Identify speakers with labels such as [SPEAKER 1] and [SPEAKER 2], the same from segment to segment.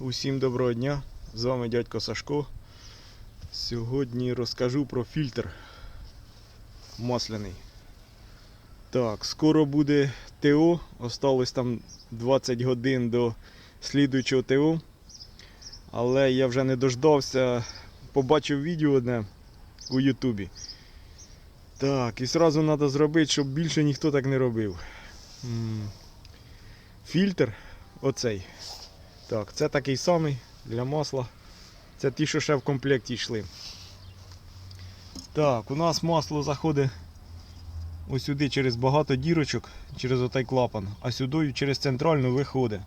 [SPEAKER 1] Усім доброго дня! З вами дядько Сашко. Сьогодні розкажу про фільтр масляний. Так, скоро буде ТО. Осталось там 20 годин до слідуючого ТО. Але я вже не дождався. Побачив відео одне у Ютубі. Так, і одразу треба зробити, щоб більше ніхто так не робив. Фільтр оцей. Так, це такий самий для масла. Це ті, що ще в комплекті йшли. Так, у нас масло заходить ось сюди через багато дірочок, через отай клапан, а сюди через центральну виходить.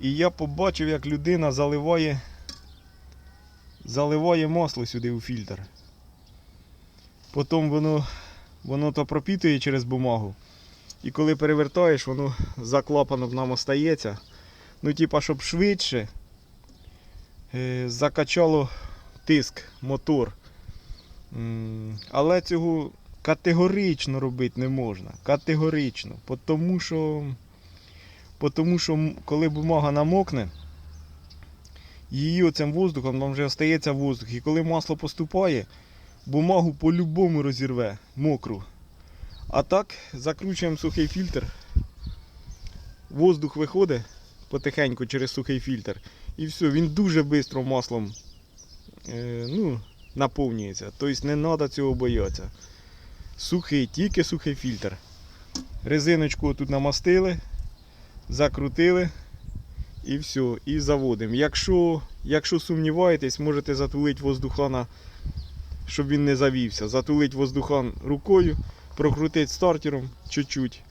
[SPEAKER 1] І я побачив, як людина заливає, заливає масло сюди у фільтр. Потім воно, воно то пропітує через бумагу. І коли перевертаєш, воно за клапаном нам остається. Ну, типа, щоб швидше е, закачало тиск, мотор. Але цього категорично робити не можна. Категорично. Тому що, тому що коли бумага намокне, її оцим воздухом там вже остається воздух. І коли масло поступає, бумагу по-любому розірве мокру. А так закручуємо сухий фільтр. Воздух виходить потихеньку через сухий фільтр. І все, він дуже швидко маслом е, ну, наповнюється. Тобто не треба цього боятися. Сухий, тільки сухий фільтр. Резиночку тут намастили, закрутили і все, і заводимо. Якщо, якщо сумніваєтесь, можете затулити воздухана, щоб він не завівся. Затулити воздухан рукою, прокрутити стартером чуть-чуть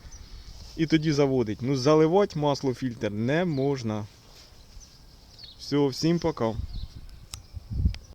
[SPEAKER 1] і тоді заводить. Ну, заливати масло фільтр не можна. Все, всім пока.